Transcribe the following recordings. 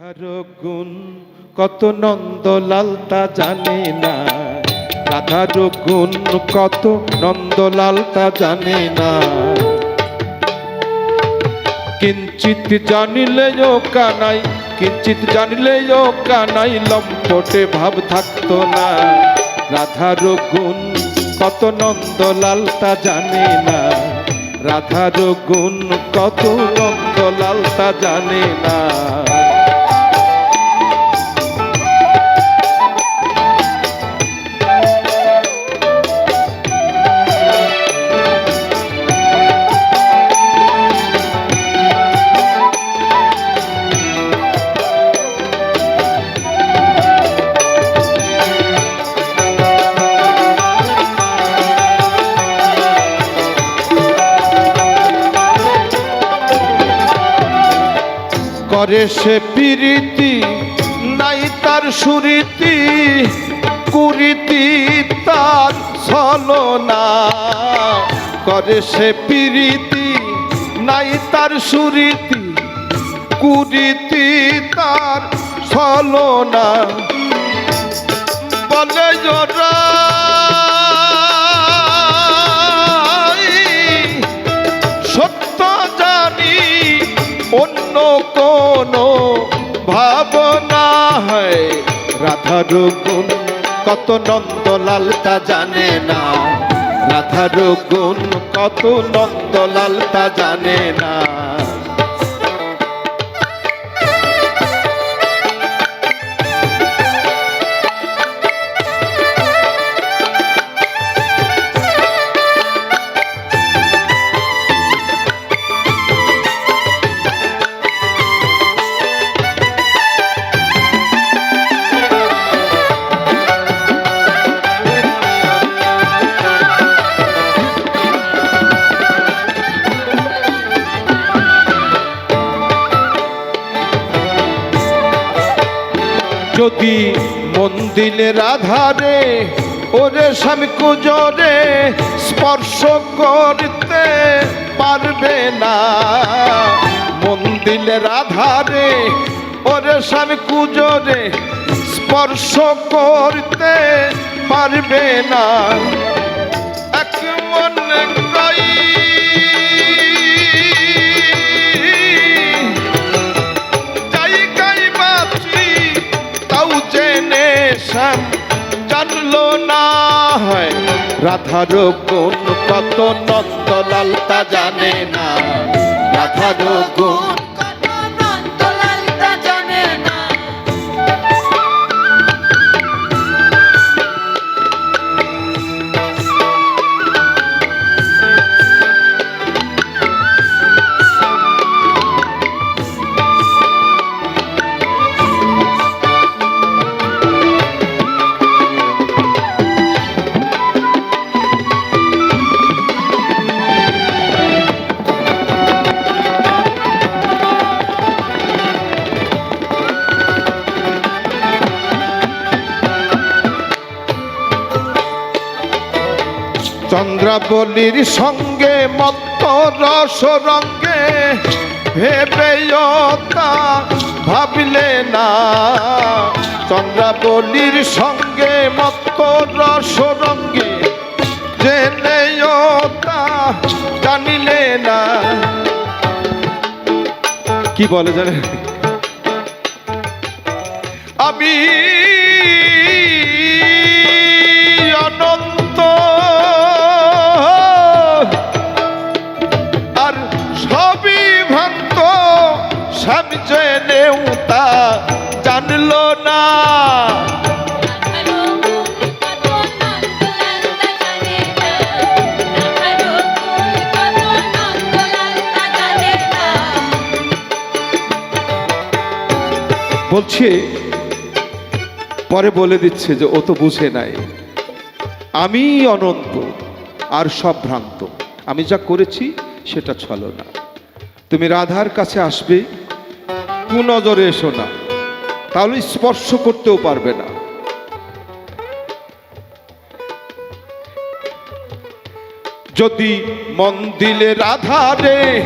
রাধার গুণ, কত নন্দলাল তা জানে না। রাধার গুণ, কত নন্দলাল তা জানে না। কিঞ্চিত জানিলে ও কানাই কিঞ্চিত জানিলে ও কানাই লম্পটে ভাব থাকতো না। রাধার গুণ, কত নন্দলাল তা জানে না। রাধার গুণ, কত নন্দলাল তা জানে না। করে সে প্রীতি, নাই তার সুরীতি, কুরীতি তার ছলনা। করে সে প্রীতি, নাই তার সুরীতি, কুরীতি তার ছলনা। বলে জোরা রাধার গুণ কত নন্দলাল তা জানে না। রাধারু গুণ কত নন্দলাল তা জানে না। যদি মন্দিরের আধারে ওরে স্বামী কুজরে স্পর্শ করতে পারবে না। মন্দিরের আধারে ওরে স্বামী কুজরে স্পর্শ করতে পারবে না। হয়। রাধার গুণ কত নন্দলাল তা জানে না। রাধার গুণ চন্দ্রাবলীর সঙ্গে মত্ত রস রঙ্গে ভেবে ভাবিলে না। চন্দ্রাবলীর সঙ্গে মত্ত রস রঙ্গে জেনে জানিলে না। কি বলে জানেন? আমি না। বলছে, পরে বলে দিচ্ছে যে ও তো বুঝে নাই। আমি অনন্ত, আর সব ভ্রান্ত। আমি যা করেছি, সেটা ছলো না তুমি রাধার কাছে আসবে কু নজরে এসো না। তাহলে স্পর্শ করতেও পারবে না। যদি মন দিলে রাধারে,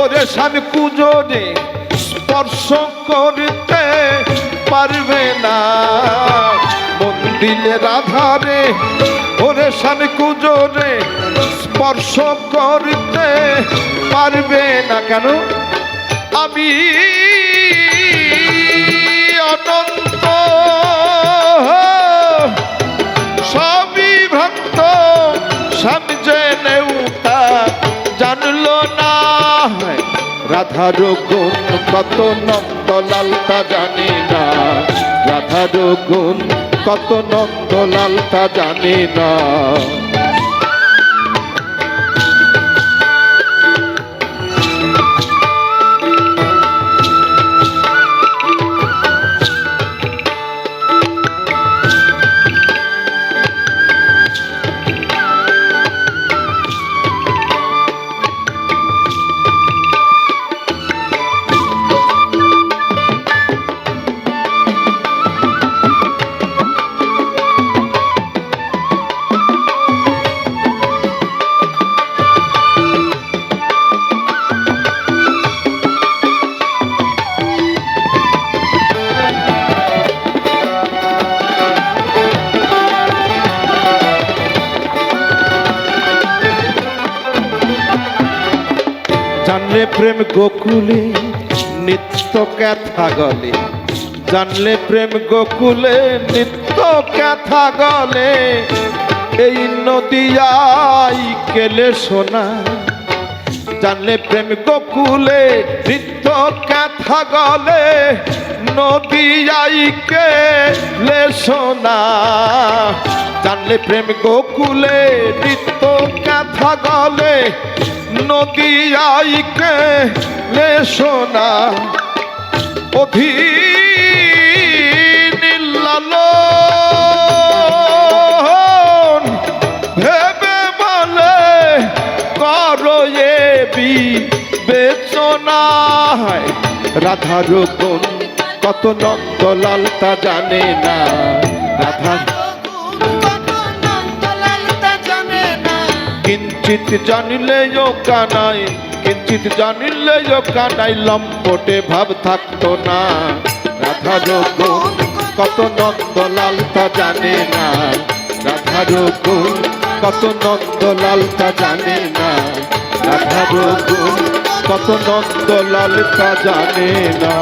ওরে স্বামী কুজরে স্পর্শ করতে পারবে না। মন্দিরে রাধারে, ওরে শান কুজোরে স্পর্শ করতে পারবে না। কেন? আমি সবই ভক্ত সমঝে নেউতা, জানলো না রাধার গুণ কত নন্দলাল তা জানে না। রাধার গুণ কত নন্দলাল তা জানে না। জানলে প্রেম গোকুলে, নিত্য ক্যাথা গলে। জানলে প্রেম গোকুলে, নিত্য ক্যাথা গলে। এই নদিয়াই কেলে সোনা? জানলে প্রেম গোকুলে, নিত্য ক্যাথা গলে। নদিয়াই কেলে সোনা? জানলে প্রেম গোকুলে, নিত্য ক্যাথা গলে। নদিয়াই কেলে সোনা অধীন লালন রাধার কত নন্দলাল তা জানে না। রাধা কিঞ্চিত জানিলে যোগা নাই কিঞ্চিত জানিলে ও কানাই লম্পটে ভাব থাকতো না। রাধা গুণ কত নন্দলাল তা জানে না। রাধা গুণ কত নন্দলাল তা জানে না। রাধা গুণ কত নন্দলাল তা জানে না।